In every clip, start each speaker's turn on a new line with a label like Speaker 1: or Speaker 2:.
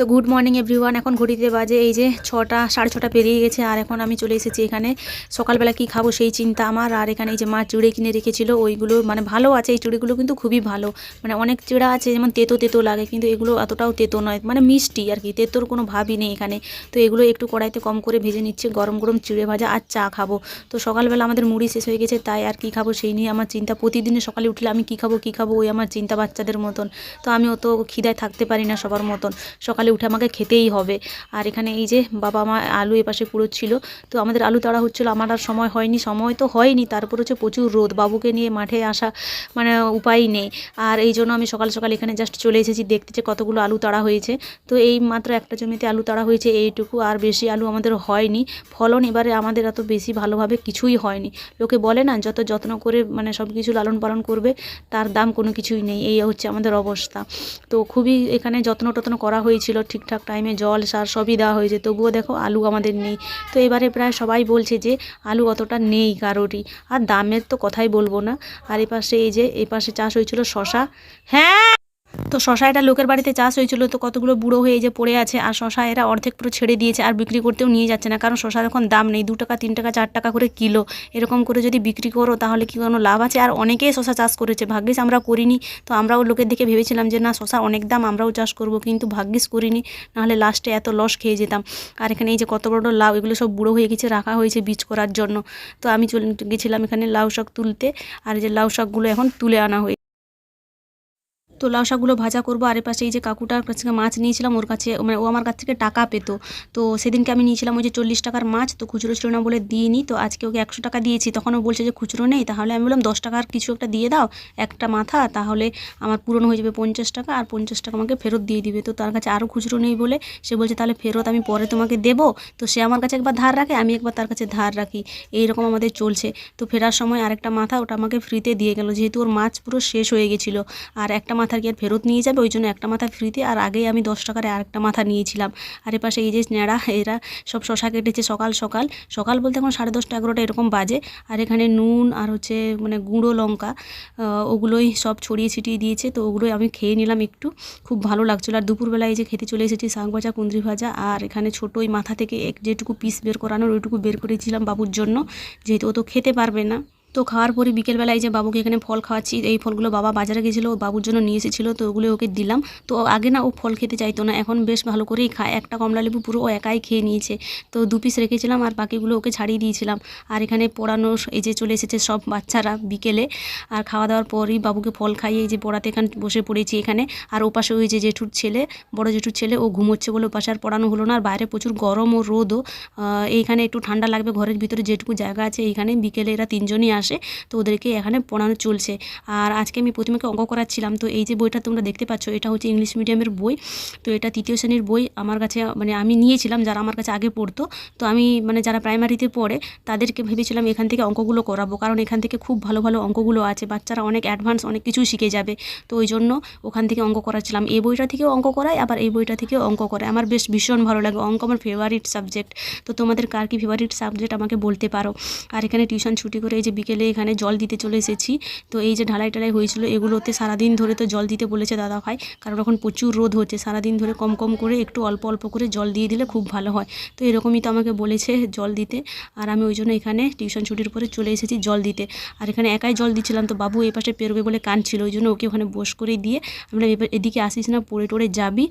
Speaker 1: তো good morning everyone এখন ঘড়িতে বাজে, এই যে ছটা, সাড়ে ছটা পেরিয়ে গেছে, আর এখন আমি চলে এসেছি এখানে। সকালবেলা কি খাব সেই চিন্তা আমার, আর এখানে এই যে মা চুড়ে কিনে রেখেছিল, ওইগুলো মানে ভালো আছে, এই চুড়িগুলো কিন্তু খুবই ভালো। মানে অনেক চিড়া আছে, যেমন তেতো তেতো লাগে, কিন্তু এগুলো অতটাও তেতো নয় মানে মিষ্টি আর কি, তেতোর কোনো ভাবই নেই এখানে। তো এগুলো একটু কড়াইতে কম করে ভেজে নিচ্ছে, গরম গরম চিড়ে ভাজা আর চা খাব। তো সকালবেলা আমাদের মুড়ি শেষ হয়ে গেছে, তাই আর কি খাব সেই নিয়ে আমার চিন্তা। প্রতিদিনে সকালে উঠলে আমি কি খাব কি খাব, ওই আমার চিন্তা বাচ্চাদের মতন। তো আমি অত খিদায় থাকতে পারি না সবার মতন। সকালে উঠে আমাকে খেতেই হবে। আর এখানে এই যে বাবা মা আলু এপাশে কুড়োচ্ছিল তো আমাদের আলু তাড়া হচ্ছিল। আমার আর সময় হয়নি, সময় তো হয়নি। তারপর হচ্ছে প্রচুর রোদ, বাবুকে নিয়ে মাঠে আসা মানে উপায় নেই। আর এই জন্য আমি সকাল সকাল এখানে জাস্ট চলে এসেছি, দেখতে যে কতগুলো আলু তাড়া হয়েছে। তো এই মাত্র একটা জমিতে আলু তাড়া হয়েছে, এইটুকু। আর বেশি আলু আমাদের হয়নি। ফলন এবারে আমাদের এত বেশি ভালোভাবে কিছুই হয়নি। লোকে বলে না, যত যত্ন করে মানে সব কিছু লালন পালন করবে, তার দাম কোনো কিছুই নেই। এই হচ্ছে আমাদের অবস্থা। তো খুবই এখানে যত্ন টত্ন করা হয়েছিল। ঠিকঠাক টাইমে জল, সার সবই দেওয়া হয়েছে। তবুও দেখো আলু আমাদের নেই। তো এবারে প্রায় সবাই বলছে যে আলু অতটা নেই কারোরই। আর দামের তো কথাই বলব না। আর এপাশে এই যে, এপাশে চাষ হয়েছিল শশা হ্যাঁ! তো শশা এটা লোকের বাড়িতে চাষ হয়েছিল, তো কতগুলো বুড়ো হয়ে যে পড়ে আছে, আর শশা এরা অর্ধেক পুরো ছেড়ে দিয়েছে আর বিক্রি করতেও নিয়ে যাচ্ছে না। কারণ শশার এখন দাম নেই, দু টাকা, তিন টাকা, চার টাকা করে কিলো। এরকম করে যদি বিক্রি করো, তাহলে কি কোনো লাভ আছে? আর অনেকেই শশা চাষ করেছে, ভাগ্যিস আমরা করিনি। তো আমরাও লোকের দিকে ভেবেছিলাম যে, না, শশা অনেক দাম, আমরাও চাষ করব। কিন্তু ভাগ্যিস করিনি, নাহলে লাস্টে এত লস খেয়ে যেতাম। আর এখানে এই যে কত বড় লাউ, এগুলো সব বুড়ো হয়ে গেছে, রাখা হয়েছে বীজ করার জন্য। তো আমি চলে গেছিলাম এখানে লাউ শাক তুলতে, আর যে লাউ শাকগুলো এখন তুলে আনা হয়েছে তো লাউ শাকগুলো ভাজা করব, আর এপাশে এই যে কাকুটার কাছ থেকে মাছ নিয়েছিলাম, ওর কাছে মানে ও আমার কাছ থেকে টাকা পেতো। তো সেদিনকে আমি নিয়েছিলাম ওই যে চল্লিশ টাকার মাছ, তো খুচরো ছিল না বলে দিইনি, তো আজকে ওকে একশো টাকা দিয়েছি। তখন ও বলছে যে খুচরো নেই, তাহলে আমি বললাম, দশ টাকার কিছু একটা দিয়ে দাও, একটা মাথা, তাহলে আমার পূরণ হয়ে যাবে পঞ্চাশ টাকা, আর পঞ্চাশ টাকা আমাকে ফেরত দিয়ে দিবে। তো তার কাছে আরও খুচরো নেই বলে সে বলছে, তাহলে ফেরত আমি পরে তোমাকে দেবো। তো সে আমার কাছে একবার ধার রাখে, আমি একবার তার কাছে ধার রাখি। এইরকম আমাদের চলছে। তো ফেরার সময় আরেকটা মাথা ওটা আমাকে ফ্রিতে দিয়ে গেল, যেহেতু ওর মাছ পুরো শেষ হয়ে গেছিল। আর একটা মাথা কি আর ফেরত নিয়ে যাবে, ওই জন্য একটা মাথা ফ্রিতে। আর আগেই আমি দশ টাকার আরেকটা মাথা নিয়েছিলাম। আর এপাশে এই যে ন্যাড়া, এরা সব শশা কেটেছে সকাল সকাল। সকাল বলতে এখন সাড়ে দশটা এগারোটা এরকম বাজে। আর এখানে নুন আর হচ্ছে মানে গুঁড়ো লঙ্কা ওগুলোই সব ছড়িয়ে ছিটিয়ে দিয়েছে। তো ওগুলোই আমি খেয়ে নিলাম একটু। খুব ভালো লাগছিল। আর দুপুরবেলায় এই যে খেতে চলে এসেছি শাক ভাজা, কুঁদরি ভাজা। আর এখানে ছোটো ওই মাথা থেকে এক যেটুকু পিস বের করানোর, ওইটুকু বের করেছিলাম বাবুর জন্য। যেহেতু ও তো খেতে পারবে না। তো খাওয়ার পরে বিকেলবেলায় যে বাবুকে এখানে ফল খাওয়াচ্ছি, এই ফলগুলো বাবা বাজারে গেছিল, ও বাবুর জন্য নিয়ে এসেছিল, তো ওগুলো ওকে দিলাম। তো আগে না ও ফল খেতে চাইতো না, এখন বেশ ভালো করেই খায়। একটা কমলা লেবু পুরো ও একাই খেয়ে নিয়েছে। তো দু পিস রেখেছিলাম আর বাকিগুলো ওকে ছাড়িয়ে দিয়েছিলাম। আর এখানে পড়ানো এই যে চলে এসেছে সব বাচ্চারা বিকেলে। আর খাওয়া দাওয়ার পরই বাবুকে ফল খাইয়ে এই যে পড়াতে এখানে বসে পড়েছি এখানে। আর ওপাশে ওই যে জেঠুর ছেলে, বড় জেঠুর ছেলে, ও ঘুমোচ্ছে বলে ওপাশে আর পড়ানো হলো না। আর বাইরে প্রচুর গরম ও রোদও। এইখানে একটু ঠান্ডা লাগবে, ঘরের ভিতরে যেটুকু জায়গা আছে এইখানে। বিকেলে এরা তিনজনই আসে, তো ওদেরকে এখানে পড়ানো চলছে। আর আজকে আমি প্রতিমাকে অঙ্ক করাচ্ছিলাম। তো এই যে বইটা তোমরা দেখতে পাচ্ছ, এটা হচ্ছে ইংলিশ মিডিয়ামের বই। তো এটা তৃতীয় শ্রেণির বই। আমার কাছে মানে আমি নিয়েছিলাম যারা আমার কাছে আগে পড়তো। তো আমি মানে যারা প্রাইমারিতে পড়ে, তাদেরকে ভেবেছিলাম এখান থেকে অঙ্কগুলো করাবো। কারণ এখান থেকে খুব ভালো ভালো অঙ্কগুলো আছে। বাচ্চারা অনেক অ্যাডভান্স, অনেক কিছু শিখে যাবে। তো ওই জন্য ওখান থেকে অঙ্ক করাচ্ছিলাম। এই বইটা থেকেও অঙ্ক করায়, আবার এই বইটা থেকেও অঙ্ক করায়। আমার বেশ ভীষণ ভালো লাগে। অঙ্ক আমার ফেভারিট সাবজেক্ট তো তোমাদের কার কি ফেভারিট সাবজেক্ট আমাকে বলতে পারো? আর এখানে টিউশন ছুটি করে এই যে বিকেলে এখানে জল দিতে চলে এসেছি। তো এই যে ঢালাই টালাই হয়েছিল, এগুলোতে সারাদিন ধরে তো জল দিতে বলেছে দাদা ভাই। কারণ এখন প্রচুর রোদ হচ্ছে, সারাদিন ধরে কম কম করে একটু অল্প অল্প করে জল দিয়ে দিলে খুব ভালো হয়। তো এরকমই তো আমাকে বলেছে জল দিতে। আর আমি ওই জন্য এখানে টিউশন ছুটির পরে চলে এসেছি জল দিতে। আর এখানে একাই জল দিচ্ছিলাম তো বাবু এই পাশে পেরোবে বলে কাঁদছিল, ওই জন্য ওকে ওখানে বস করে দিয়ে আমরা এদিকে আসিস না, পড়ে টড়ে যাবি।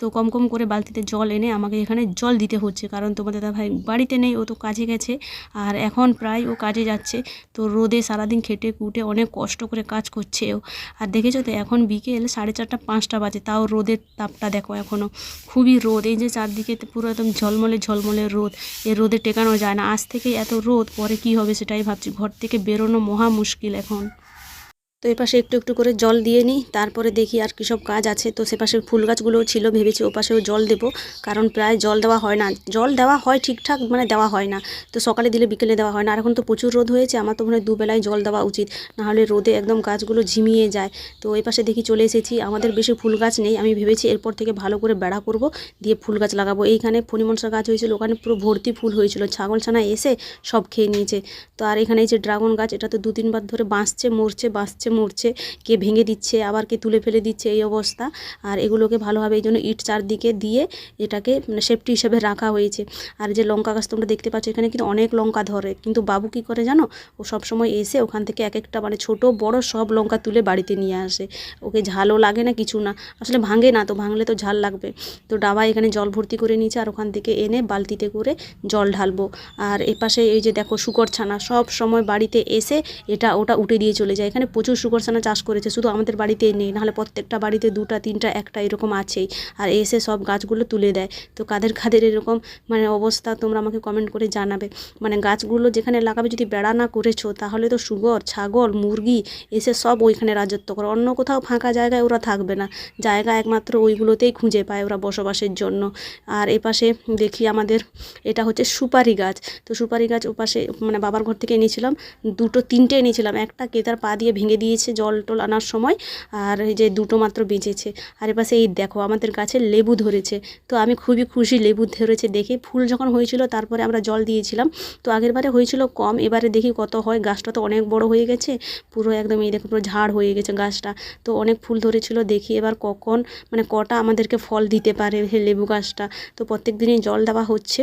Speaker 1: তো কম কম করে বালতিতে জল এনে আমাকে এখানে জল দিতে হচ্ছে। কারণ তোমার দাদা ভাই বাড়িতে নেই, ও তো কাজে গেছে। আর এখন প্রায় ও কাজে যাচ্ছে। তো রোদে সারাদিন খেটে কুটে অনেক কষ্ট করে কাজ করছে ও আর দেখেছ তো, এখন বিকেল সাড়ে চারটা, পাঁচটা বাজে, তাও রোদের তাপটা দেখো এখনও খুবই রোদ, এই যে চারদিকে পুরো একদম ঝলমলে ঝলমলে রোদ, এ রোদে টেকানো যায় না। আজ থেকে এত রোদ, পরে কি হবে সেটাই ভাবছি। ঘর থেকে বেরোনো মহা মুশকিল এখন। তো এপাশে একটু একটু করে জল দিয়ে নিই, তারপরে দেখি আর কী সব কাজ আছে। তো সে পাশে ফুল গাছগুলোও ছিল, ভেবেছি ও পাশেও জল দেবো, কারণ প্রায় জল দেওয়া হয় না। জল দেওয়া হয় ঠিকঠাক মানে দেওয়া হয় না। তো সকালে দিলে বিকেলে দেওয়া হয় না। আর এখন তো প্রচুর রোদ হয়েছে, আমার তো মনে হয় দুবেলায় জল দেওয়া উচিত, নাহলে রোদে একদম গাছগুলো ঝিমিয়ে যায়। তো এই পাশে দেখি চলে এসেছি, আমাদের বেশি ফুল গাছ নেই, আমি ভেবেছি এরপর থেকে ভালো করে বেড়া করব, দিয়ে ফুল গাছ লাগাবো। এইখানে ফণিমনসা গাছ হয়েছিল, ওখানে পুরো ভর্তি ফুল হয়েছিল ছাগল ছানা এসে সব খেয়ে নিয়েছে। তো আর এখানে এই যে ড্রাগন গাছ এটা তো দু তিনবার ধরে বাঁচছে, মরছে, বাঁচছে মরছে কে ভেঙে দিচ্ছে, আবার কে তুলে ফেলে দিচ্ছে এই অবস্থা। আর এগুলোকে ভালোভাবে এই জন্য ইট চারদিকে দিয়ে এটাকে মানে সেফটি হিসেবে রাখা হয়েছে। আর যে লঙ্কা গাছ তোমরা দেখতে পাচ্ছ, এখানে কিন্তু অনেক লঙ্কা ধরে। কিন্তু বাবু কি করে জানো? ও সব সময় এসে ওখান থেকে এক একটা মানে ছোট, বড় সব লঙ্কা তুলে বাড়িতে নিয়ে আসে। ওকে ঝালও লাগে না, কিছু না। আসলে ভাঙে না তো, ভাঙলে তো ঝাল লাগবে। তো ডাবা এখানে জল ভর্তি করে নিয়েছে আর ওখান থেকে এনে বালতিতে করে জল ঢালবো। আর এপাশে এই যে দেখো শুকর ছানা, সব সময় বাড়িতে এসে এটা ওটা উঠে দিয়ে চলে যায়। এখানে প্রচুর শুকর ছানা চাষ করেছে, শুধু আমাদের বাড়িতেই নেই, নাহলে প্রত্যেকটা বাড়িতে দুটা, তিনটা, একটা এরকম আছেই। আর এসে সব গাছগুলো তুলে দেয়। তো কাদের কাদের এরকম মানে অবস্থা তোমরা আমাকে কমেন্ট করে জানাবে। মানে গাছগুলো যেখানে লাগাবে যদি বেড়া না করেছ, তাহলে তো শুগর ছাগল, মুরগি এসে সব ওইখানে রাজত্ব করে। অন্য কোথাও ফাঁকা জায়গায় ওরা থাকবে না। জায়গা একমাত্র ওইগুলোতেই খুঁজে পায় ওরা বসবাসের জন্য। আর এপাশে দেখি আমাদের, এটা হচ্ছে সুপারি গাছ। তো সুপারি গাছ ওপাশে মানে বাবার ঘর থেকে এনেছিলাম। দুটো, তিনটে এনেছিলাম। একটা কেতার পা দিয়ে ভেঙে দিয়েছে জল টল আনার সময়, আর এই যে দুটো মাত্র বেঁচেছে। আর এপাশে এই দেখো, আমাদের গাছে লেবু ধরেছে। তো আমি খুবই খুশি লেবু ধরেছে দেখে। ফুল যখন হয়েছিল, তারপরে আমরা জল দিয়েছিলাম। তো আগের বারে হয়েছিল কম, এবারে দেখি কত হয়। গাছটা তো অনেক বড় হয়ে গেছে। পুরো একদম এই দেখো, পুরো ঝাড় হয়ে গেছে গাছটা। তো অনেক ফুল ধরেছিল, দেখি এবার কখন মানে কটা আমাদেরকে ফল দিতে পারে লেবু গাছটা। তো প্রত্যেক দিনই জল দেওয়া হচ্ছে।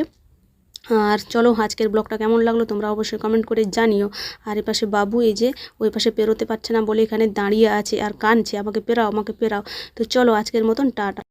Speaker 1: আর চলো আজকের ব্লগটা কেমন লাগল তোমরা অবশ্যই কমেন্ট করে জানিও। আর এপাশে বাবু এই যে, ওই পাশে পেরোতে পারছে না বলে এখানে দাঁড়িয়ে আছে আর কানছে আমাকে পেরাও আমাকে পেরাও। তো চলো আজকের মতন, টাটা।